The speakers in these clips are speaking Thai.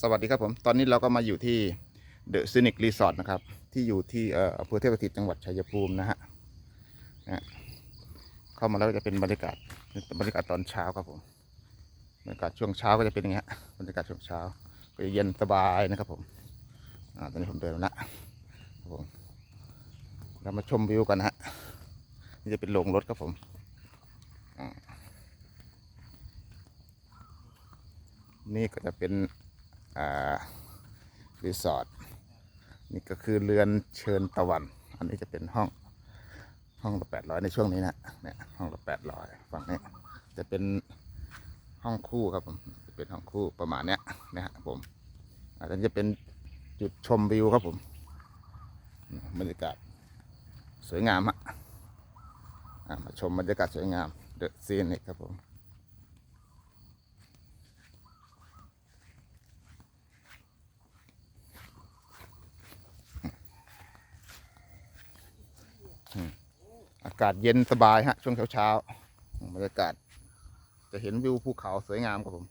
สวัสดีครับผม ตอนนี้เราก็มาอยู่ที่เดอะซินิกรีสอร์ทนะครับ ที่อยู่ที่อำเภอเทพสถิตจังหวัดชัยภูมินะฮะนะเข้ามาแล้วจะเป็นบรรยากาศบรรยากาศตอนเช้าครับผมบรรยากาศช่วงเช้าก็จะเป็นอย่างเงี้ยบรรยากาศช่วงเช้า ก็จะเย็นสบายนะครับผมอตอนนี้ผมเดินแล้วนะครับผมเรามาชมวิวกันนะฮะนี่จะเป็นโรงรถครับผมอ่า นี่ก็จะเป็นอ่ารีสอร์ทนี่ก็คือเรือนเชิญตะวัน อันนี้จะเป็นห้องห้องละแปดร้อยในช่วงนี้นะเนี่ยห้องละแปดร้อยฝั่งนี้จะเป็นห้องคู่ครับผมจะเป็นห้องคู่ประมาณเนี้ยนะฮะผมอันนี้จะเป็นจุดชมวิวครับผมบรรยากาศสวยงามฮะอะมาชมบรรยากาศสวยงามเดอะซีนนี่ครับผม อากาศเย็นสบายฮะช่วงเช้าเช้าๆบรรยากาศ จะเห็นวิวภูเขาสวยงามครับผม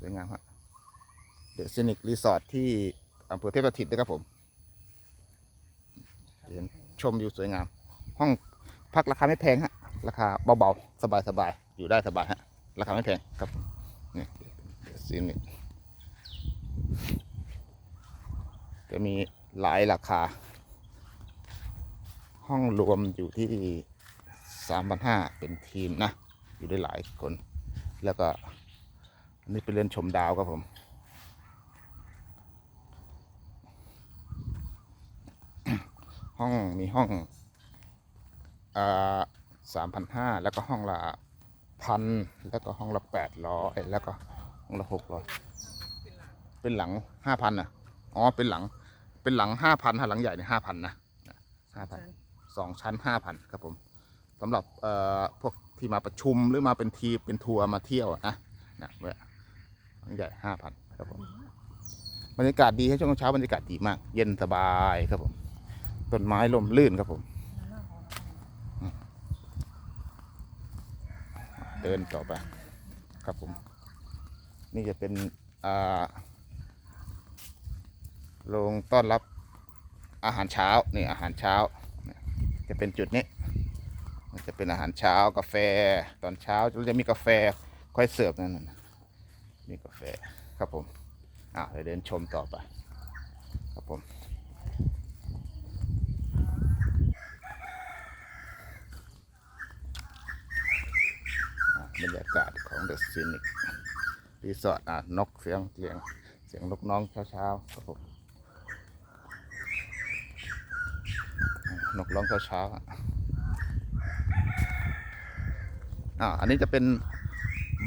สวยงามฮะเดอะซินิกรีสอร์ทที่อำเภอเทพสถิตนะครับผมเห็นชมวิวสวยงาม ห้องพักราคาไม่แพงฮะ ราคาเบาๆ สบายๆ อยู่ได้สบายฮะ ราคาไม่แพงครับนี่เดอะซินิกจะมีหลายราคา ห้องรวมอยู่ที่สามพันห้าเป็นทีมนะ อยู่ได้หลายคน แล้วก็อันนี้เป็นเรือนชมดาวครับผม ห้องมีห้องอ่าสามพันห้าแล้วก็ห้องละพันแล้วก็ห้องละแปดร้อยแล้วก็ห้องละหกร้อยเป็นหลังห้าพันอะ อ๋อ เป็นหลัง เป็นหลังห้าพันหลังใหญ่เนี่ยห้าพันนะห้าพัน สองชั้นห้าพันครับผมสำหรับพวกที่มาประชุมหรือมาเป็นทีเป็นทัวร์มาเที่ยวนะนะเวลังใหญ่ห้าพันครับผมบรรยากาศดีให้ช่วงเช้าบรรยากาศดีมาก เย็นสบายครับผมต้นไม้ลมลื่นครับผม เดินต่อไป ครับผม นี่จะเป็นโรงต้อนรับอาหารเช้า นี่อาหารเช้า จะเป็นจุดนี้มันจะเป็นอาหารเช้ากาแฟ ตอนเช้าเราจะมีกาแฟค่อยเสิร์ฟนั่นน่ะมีกาแฟครับผมอ่าเดี๋ยวเดินชมต่อไป ครับผมอะบรรยากาศของเดอะซีนิกรีสอร์ทอะนกเสียงเสียงเสียงนกน้องเช้าๆครับผม นกร้องเช้าๆอ่าอันนี้จะเป็น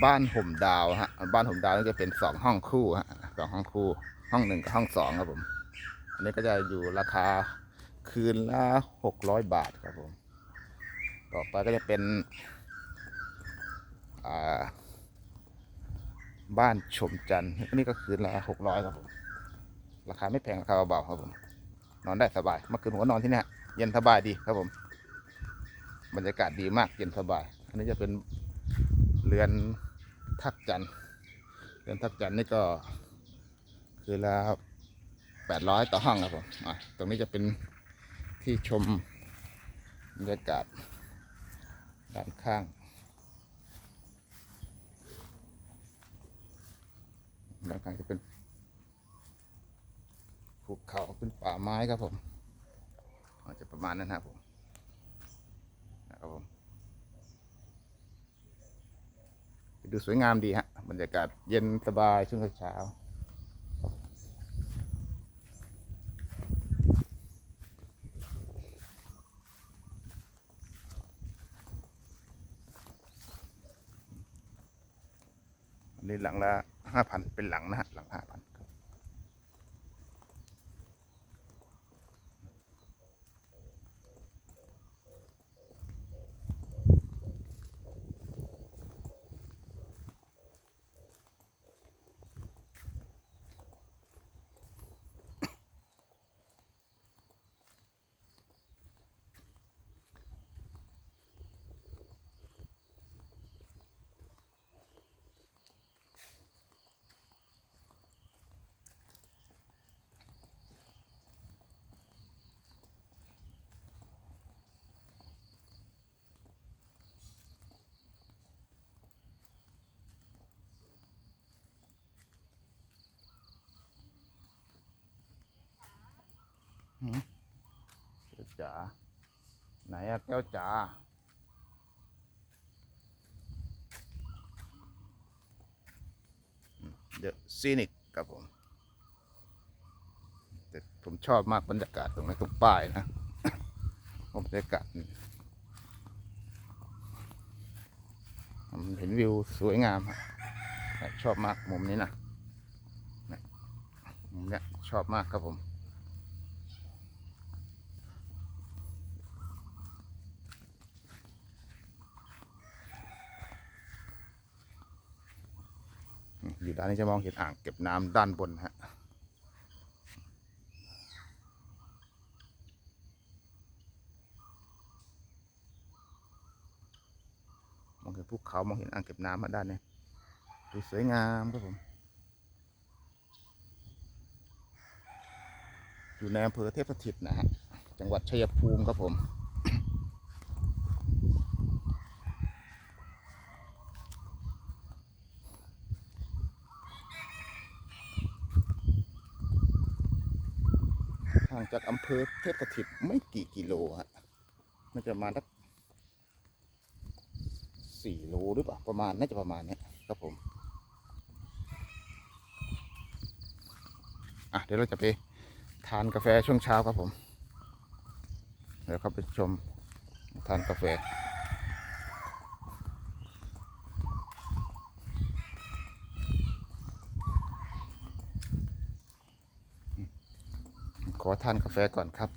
บ้านห่มดาวฮะ บ้านห่มดาวนี่จะเป็นสองห้องคู่ฮะสองห้องคู่ ห้องหนึ่งกับห้องสองครับผม อันนี้ก็จะอยู่ราคาคืนละหกร้อยบาทครับผม ต่อไปก็จะเป็นอ่าบ้านชมจันทร์อันนี้ก็คืนละหกร้อยครับผม ราคาไม่แพงราคาเบาๆครับผม นอนได้สบายเมื่อคืนผมก็นอนที่นี่ เย็นสบายดีครับผม บรรยากาศดีมากเย็นสบาย อันนี้จะเป็นเรือนทักจันเรือนทักจันนี่ก็คือละแปดร้อยต่อห้องครับผมตรงนี้จะเป็นที่ชมบรรยากาศด้านข้างด้านข้างจะเป็นภูเขาเป็นป่าไม้ครับผม อาจจะประมาณนั้นนะครับผมนะครับผมดูสวยงามดีฮะบรรยากาศเย็นสบายช่วงเช้าอันนี้หลังละห้าพันเป็นหลังนะฮะหลังห้าพัน แก้วจ๋าไหนอะแก้วจ๋าเดอะซีนิกครับผม แต่ผมชอบมากบรรยากาศตรงนี้ตรงป้ายนะบรรยากาศมันเห็นวิวสวยงามชอบมากมุมนี้นะมุมเนี้ยชอบมากครับผม อยู่ด้านนี้จะมองเห็นอ่างเก็บน้ำด้านบนฮะมองเห็นภูเขามองเห็นอ่างเก็บน้ำมาด้านนี้ดูสวยงามครับผมอยู่ในอำเภอเทพสถิตนะฮะจังหวัดชัยภูมิครับผม ห่างจากอำเภอเทพสถิตไม่กี่กิโลฮะมันจะมาสักสี่โลหรือเปล่าประมาณน่าจะประมาณนี้ครับผมอะเดี๋ยวเราจะไปทานกาแฟช่วงเช้าครับผมเดี๋ยวเข้าไปชมทานกาแฟ ขอทานกาแฟก่อนครับ